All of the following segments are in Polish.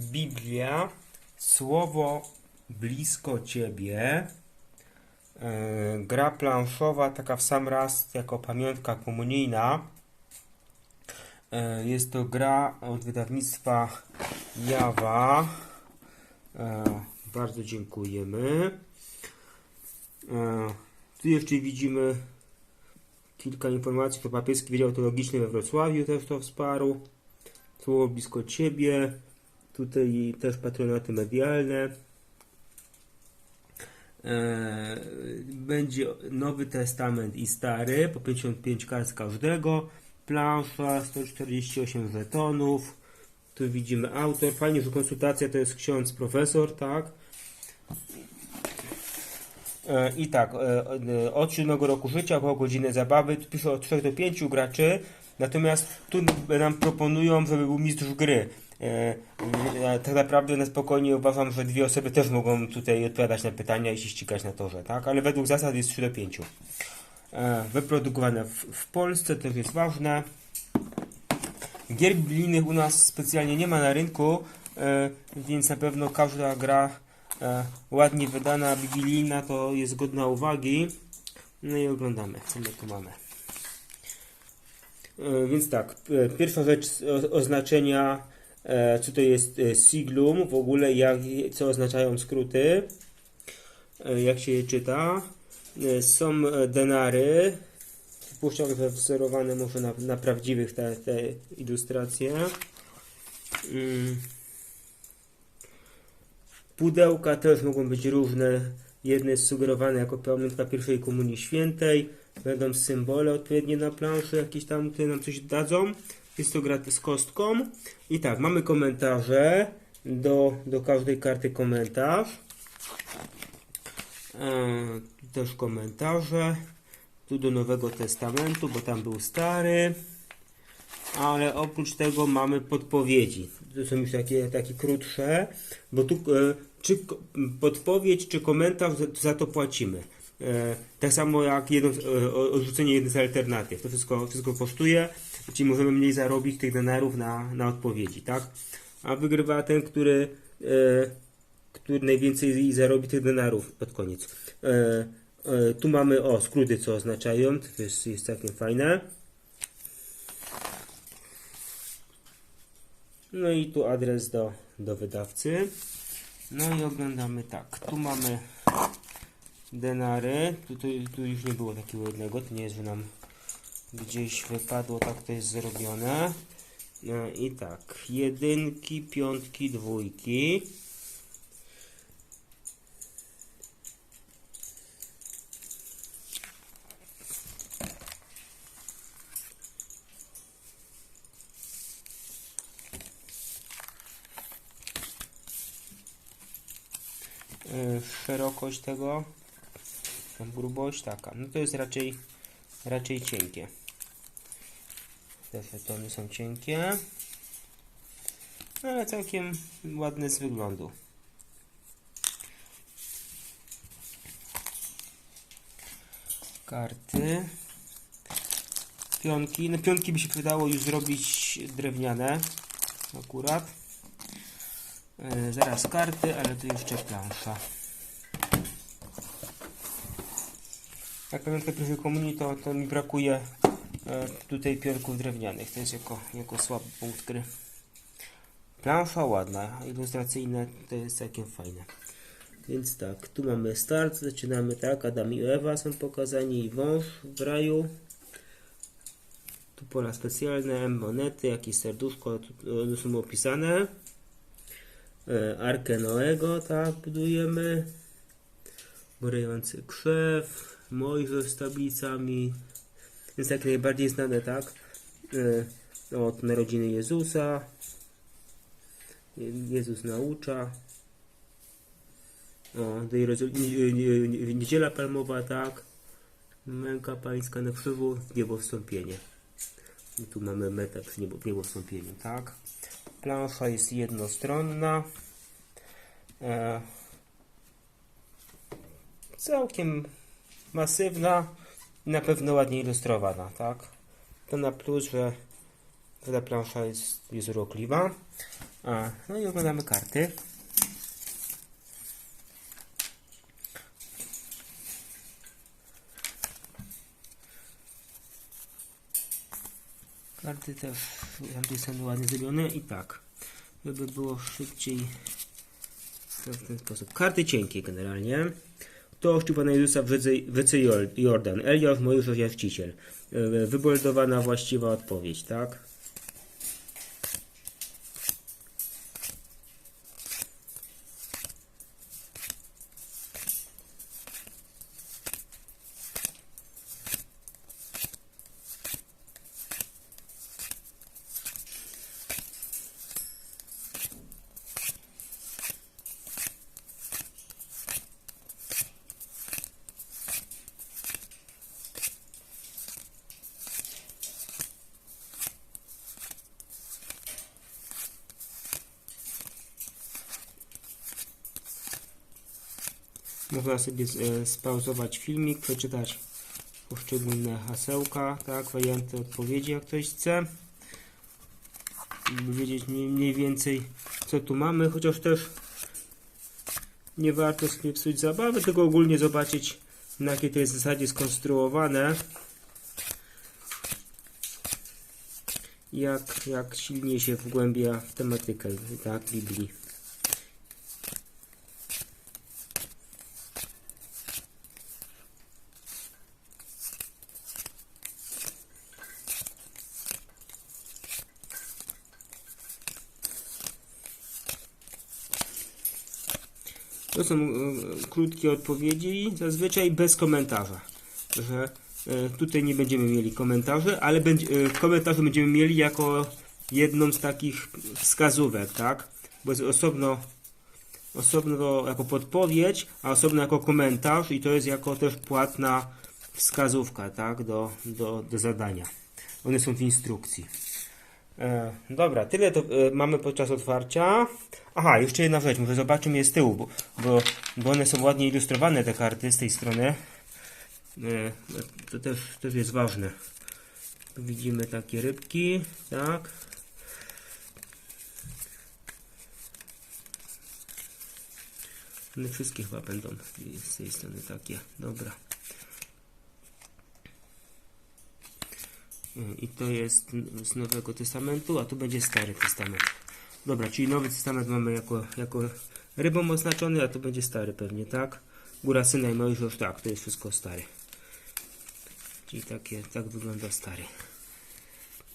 Biblia, słowo blisko Ciebie, e, gra planszowa, taka w sam raz jako pamiątka komunijna. E, Jest to gra od wydawnictwa Jawa. E, Bardzo dziękujemy. Tu jeszcze widzimy kilka informacji. To papieski Wydział Teologiczny we Wrocławiu też to wsparł. Słowo blisko Ciebie. Tutaj też patronaty medialne. E, Będzie Nowy Testament i Stary po 55 kart z każdego. Plansza 148 żetonów. Tu widzimy autor. Fajnie, że konsultacja to jest ksiądz profesor, tak? E, I tak, e, od 7 roku życia, około godziny zabawy, tu pisze od 3 do 5 graczy, natomiast tu nam proponują, żeby był mistrz gry. E, Tak naprawdę na spokojnie uważam, że dwie osoby też mogą tutaj odpowiadać na pytania i się ścigać na torze, tak? Ale według zasad jest 3 do 5. E, Wyprodukowane w, w Polsce też jest ważne. Gier biblijnych u nas specjalnie nie ma na rynku, e, więc na pewno każda gra ładnie wydana, biblijna, to jest godna uwagi. No i oglądamy, co my tu mamy. Więc tak, pierwsza rzecz oznaczenia, co to jest e, siglum, w ogóle jak, co oznaczają skróty, e, jak się je czyta. E, Są e, denary, przypuszczam, że wzorowane może na, na prawdziwych te, te ilustracje. Mm. Pudełka też mogą być różne. Jedne jest sugerowane jako pamiątka pierwszej komunii świętej. Będą symbole odpowiednie na planszy, jakieś tam, które nam coś dadzą. Jest to gra z kostką. I tak, mamy komentarze. Do, do każdej karty komentarz. Tu też komentarze. Tu do Nowego Testamentu, bo tam był stary. Ale oprócz tego mamy podpowiedzi. To są już takie, takie krótsze, bo tu e, czy podpowiedź, czy komentarz, za, za to płacimy. E, tak samo jak jedno, e, odrzucenie jednej z alternatyw. To wszystko, wszystko kosztuje, czyli możemy mniej zarobić tych denarów na, na odpowiedzi, tak? A wygrywa ten, który, e, który najwięcej zarobi tych denarów pod koniec. E, e, tu mamy o skróty, co oznaczają. To jest, jest całkiem fajne. No i tu adres do, do wydawcy. No i oglądamy tak. Tu mamy denary. Tu, tu, tu już nie było takiego jednego. To nie jest, że nam gdzieś wypadło. Tak to jest zrobione. No i tak. Jedynki, piątki, dwójki. Yy, szerokość tego, grubość taka, no to jest raczej, raczej cienkie. Te fetony są cienkie, no ale całkiem ładne z wyglądu. Karty. Pionki. No pionki by się przydało już zrobić drewniane akurat. E, zaraz karty, ale tu jeszcze plansza. Jak pamiętam pierwszej komunii, to, to mi brakuje e, tutaj pionków drewnianych. To jest jako, jako słaby punkt gry. Plansza ładna, ilustracyjne, to jest całkiem fajne. Więc tak, tu mamy start, zaczynamy tak, Adam i Ewa są pokazani i wąż w raju. Tu pola specjalne, monety, jakieś serduszko, tu one są opisane. E, Arkę Noego, tak, budujemy. Gorejący krzew, Mojżesz z tablicami. Więc tak najbardziej znane, tak? E, Od narodziny Jezusa. Je- Jezus naucza. O, Niedziela Palmowa, tak? Męka Pańska na krzyżu, niebowstąpienie. I tu mamy metę przy niebo, niebowstąpieniu, tak? Plansza jest jednostronna. E, całkiem masywna i na pewno ładnie ilustrowana, tak? To na plus, że ta plansza jest, jest urokliwa. A, no i oglądamy karty. Karty też są ładnie zrobione i tak, żeby było szybciej w ten sposób. Karty cienkie generalnie. To oszczep Pana Jezusa w Jor- Jordan. Eliasz Mojżesz Jawciciel. E, Wyboldowana właściwa odpowiedź, tak? Można sobie e, spauzować filmik, przeczytać poszczególne hasełka, tak, warianty odpowiedzi, jak ktoś chce. Żeby wiedzieć mniej, mniej więcej, co tu mamy, chociaż też nie warto sobie psuć zabawy, tylko ogólnie zobaczyć, na jakiej to jest zasadzie skonstruowane. Jak, jak silnie się wgłębia w tematykę tak, Biblii. To są e, krótkie odpowiedzi, zazwyczaj bez komentarza. Że e, tutaj nie będziemy mieli komentarzy, ale będzie, e, komentarze będziemy mieli jako jedną z takich wskazówek, tak? Bo jest osobno, osobno jako podpowiedź, a osobno jako komentarz i to jest jako też płatna wskazówka, tak? Do, do, do zadania. One są w instrukcji. E, dobra, tyle to e, mamy podczas otwarcia. Aha, jeszcze jedna rzecz, może zobaczymy je z tyłu, bo, bo, bo one są ładnie ilustrowane, te karty z tej strony. E, to też, też jest ważne. Tu widzimy takie rybki, tak. One wszystkie chyba będą z tej strony takie. Dobra. I to jest z Nowego Testamentu, a tu będzie Stary Testament. Dobra, czyli Nowy Testament mamy jako, jako rybą oznaczony, a to będzie Stary pewnie, tak? Góra Syna i Mojżesz, tak, to jest wszystko Stary. Czyli takie, tak wygląda Stary.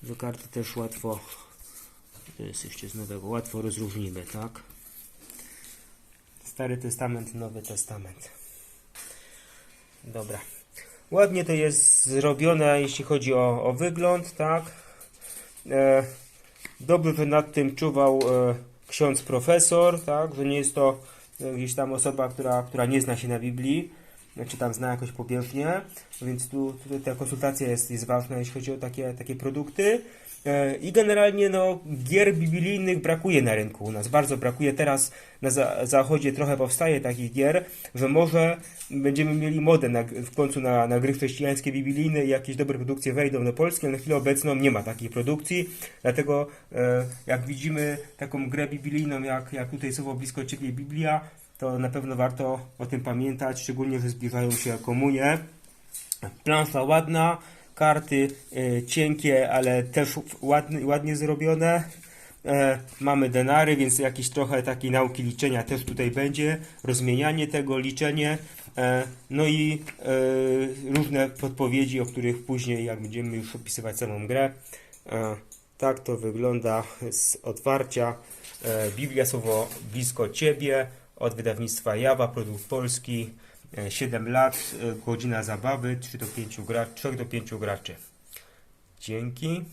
Do karty też łatwo, to jest jeszcze z Nowego, łatwo rozróżnimy, tak? Stary Testament, Nowy Testament. Dobra. Ładnie to jest zrobione, jeśli chodzi o, o wygląd, tak. E, dobrze, że nad tym czuwał e, ksiądz profesor, tak, że nie jest to gdzieś tam osoba, która, która nie zna się na Biblii, czy tam zna jakoś powierzchnię, więc tu, tutaj ta konsultacja jest, jest ważna, jeśli chodzi o takie, takie produkty. E, I generalnie no, gier biblijnych brakuje na rynku u nas, bardzo brakuje. Teraz na za zachodzie trochę powstaje takich gier, że może będziemy mieli modę na, w końcu na, na gry chrześcijańskie biblijne i jakieś dobre produkcje wejdą do Polski, ale na chwilę obecną nie ma takiej produkcji, dlatego e, jak widzimy taką grę biblijną, jak, jak tutaj słowo blisko Ciebie Biblia, to na pewno warto o tym pamiętać, szczególnie, że zbliżają się komunie. Plansza ładna, karty e, cienkie, ale też ładnie, ładnie zrobione. E, mamy denary, więc jakieś trochę takiej nauki liczenia też tutaj będzie. Rozmienianie tego, liczenie. E, no i różne podpowiedzi, o których później, jak będziemy już opisywać samą grę. Tak to wygląda z otwarcia. Biblia słowo blisko Ciebie od wydawnictwa Jawa, produkt polski. E, 7 lat, e, godzina zabawy, 3 do 5 gra, 3 do 5 graczy. Dzięki.